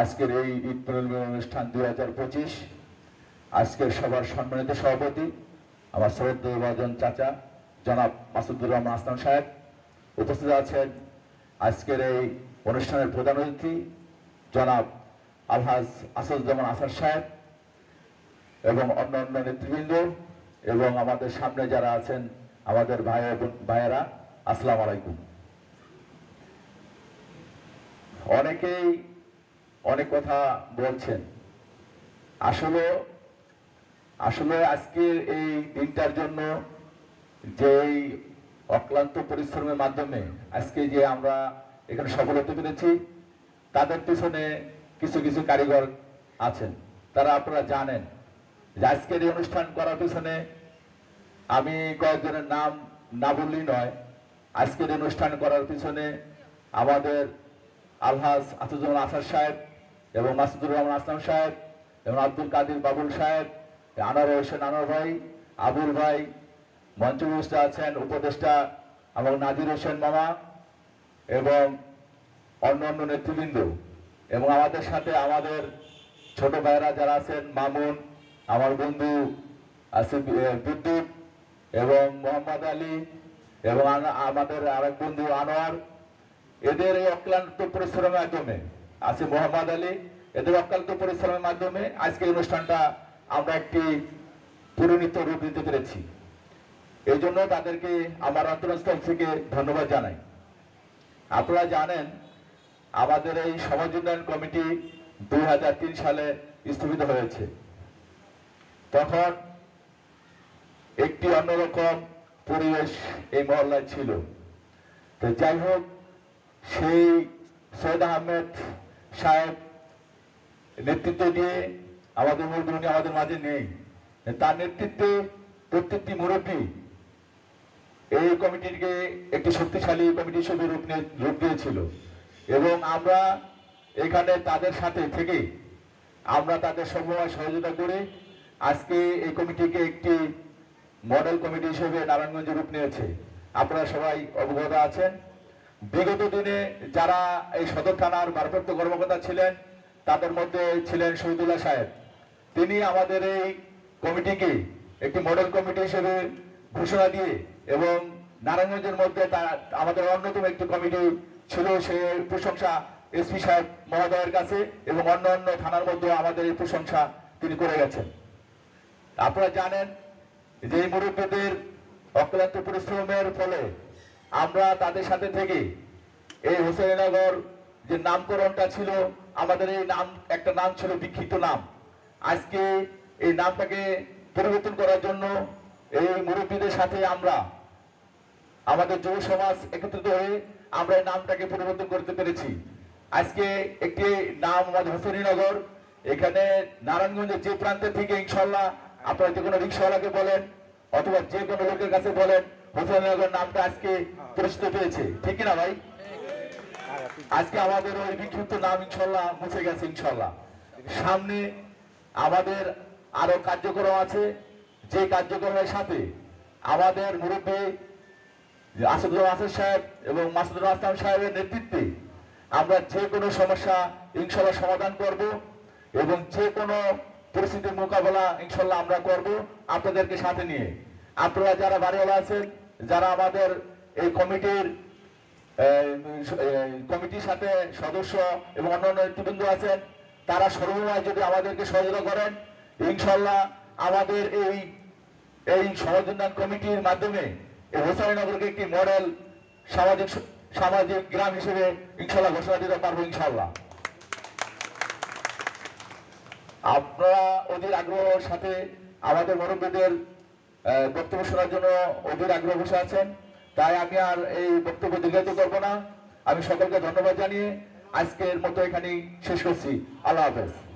আজকের এই ঈদ পুনর্মিলন অনুষ্ঠান দুই হাজার পঁচিশ। আজকের সবার সম্মানিত সভাপতি আমার শ্রদ্ধেয়ভাজন চাচা, জনাব মাসুদুর রহমান আসলাম সাহেব উপস্থিত আছেন। আজকের এই অনুষ্ঠানের প্রধান অতিথি জনাব আলহাজ আসাদুজ্জামান আসাদ সাহেব এবং অন্য অন্য নেতৃবৃন্দ এবং আমাদের সামনে যারা আছেন আমাদের ভাই ভাইয়েরা, আসসালামু আলাইকুম। অনেকেই অনেক কথা বলছেন। আসলে আসলে আজকের এই দিনটার জন্য যে অক্লান্ত পরিশ্রমের মাধ্যমে আজকে যে আমরা এখানে সফল হতে পেরেছি তাদের পিছনে কিছু কিছু কারিগর আছেন। তারা আপনারা জানেন যে আজকের এই অনুষ্ঠান করার পিছনে আমি কয়েকজনের নাম না বললেই নয়, আজকের অনুষ্ঠান করার পিছনে আমাদের আলহাজ আসাদুজ্জামান আসাদ সাহেব এবং মাসুদুর রহমান আসলাম সাহেব এবং আব্দুল কাদির বাবুল সাহেব, আনোয়ার হোসেন আনোয়ার ভাই, আবুল ভাই মঞ্চভূষ্ট আছেন উপদেষ্টা এবং নাজির হোসেন মামা এবং অন্যান্য নেতৃবৃন্দ এবং আমাদের সাথে আমাদের ছোট ভাইরা যারা আছেন, মামুন, আমার বন্ধু আছে বিদ্যুৎ এবং মোহাম্মদ আলী এবং আমাদের আরেক বন্ধু আনোয়ার। এদের এই অক্লান্ত পরিশ্রমের মাধ্যমে আছে মোহাম্মদ আলী। এদের অক্লান্ত পরিশ্রমের মাধ্যমে আজকে অনুষ্ঠানটা আমরা একটি পরিণত রূপ দিতে পেরেছি। এই জন্য তাদেরকে আমার অন্তরস্থল থেকে ধন্যবাদ জানাই। আপনারা জানেন, আমাদের এই সমাজ উন্নয়ন কমিটি দুই হাজার তিন সালে স্থগিত হয়েছে। তখন একটি অন্যরকম পরিবেশ এই মহল্লায় ছিল। তো যাই হোক, সেই সৈয়দ আহমেদ সাহেব, নেতৃত্ব দিয়ে আমাদের মূলধনী আমাদের মাঝে নেই। তার নেতৃত্বে প্রত্যেকটি মুরব্বী এই কমিটিকে একটি শক্তিশালী কমিটি হিসেবে রূপ নিয়ে- রূপ দিয়েছিল। এবং আমরা এখানে তাদের সাথে থেকে আমরা তাদের সময় সহযোগিতা করে আজকে এই কমিটিকে একটি মডেল কমিটি হিসেবে নারায়ণগঞ্জে রূপ নিয়েছে। আপনারা সবাই অবগত আছেন। বিগত দিনে যারা এই সদর থানার ভারপ্রাপ্ত কর্মকর্তা ছিলেন, তাদের মধ্যে ছিলেন শহীদুল্লাহ সাহেব। তিনি আমাদের এই কমিটিকে একটি মডেল কমিটি হিসেবে ঘোষণা দিয়ে এবং নারায়ণগঞ্জের মধ্যে আমাদের অন্যতম একটি কমিটি ছিল, সে প্রশংসা এসপি সাহেব মহোদয়ের কাছে এবং অন্য অন্য থানার মধ্যে আমাদের এই প্রশংসা তিনি করে গেছেন। আপনারা জানেন যে এই মুরব্বীদের অক্লান্ত পরিশ্রমের ফলে আমরা তাদের সাথে থেকে এই হোসেনগর যে নামকরণটা ছিল, আমাদের এই নাম, একটা নাম ছিল বিক্ষিপ্ত নাম। আজকে এই নামটাকে পরিবর্তন করার জন্য এই মুরব্বীদের সাথে আমরা, আমাদের যুব সমাজ একত্রিত হয়ে আমরা এই নামটাকে পরিবর্তন করতে পেরেছি। আজকে একটি নাম আমাদের হোসেনীনগর এখানে নারায়ণগঞ্জের যে প্রান্তের থেকে ইনশাল্লাহ আপনারা যে কোনো রিক্সাওয়ালাকে বলেন অথবা যে কোনো লোকের কাছে বলেন হোসেনীনগর নামটা আজকে পরিচিত পেয়েছে। ঠিক কিনা ভাই? আজকে আমাদের ওই বিক্ষিপ্ত নাম ইনশাল্লাহ মুছে গেছে ইনশাল্লাহ। সামনে আমাদের আরও কার্যক্রম আছে। যে কার্যক্রমের সাথে আমাদের মুরব্বী আসাদুল আসাদ সাহেব এবং মাসুদুল আসলাম সাহেবের নেতৃত্বে আমরা যে কোনো সমস্যা ইনশাল্লাহ সমাধান করব এবং যে কোনো পরিস্থিতির মোকাবেলা ইনশাল্লাহ আমরা করব আপনাদেরকে সাথে নিয়ে। আপনারা যারা বাড়িওয়ালা আছেন, যারা আমাদের এই কমিটির কমিটির সাথে সদস্য এবং অন্যান্য নেতৃবৃন্দ আছেন, তারা সর্বময় যদি আমাদেরকে সহযোগিতা করেন ইনশাল্লাহ আমাদের এই এই সমাজ উন্নয়ন কমিটির মাধ্যমে এই হোসাইনগরকে একটি মডেল সামাজিক সামাজিক গ্রাম হিসেবে ইনশাল্লাহ ঘোষণা দিতে পারব ইনশাল্লাহ আপনারা অধীর আগ্রহের সাথে আমাদের মুরব্বীদের বক্তব্য শোনার জন্য অধীর আগ্রহ বসে আছেন। তাই আমি আর এই বক্তব্য দীর্ঘায়িত করব না। আমি সকলকে ধন্যবাদ জানিয়ে আজকের মতো এখানেই শেষ করছি। আল্লাহ হাফেজ।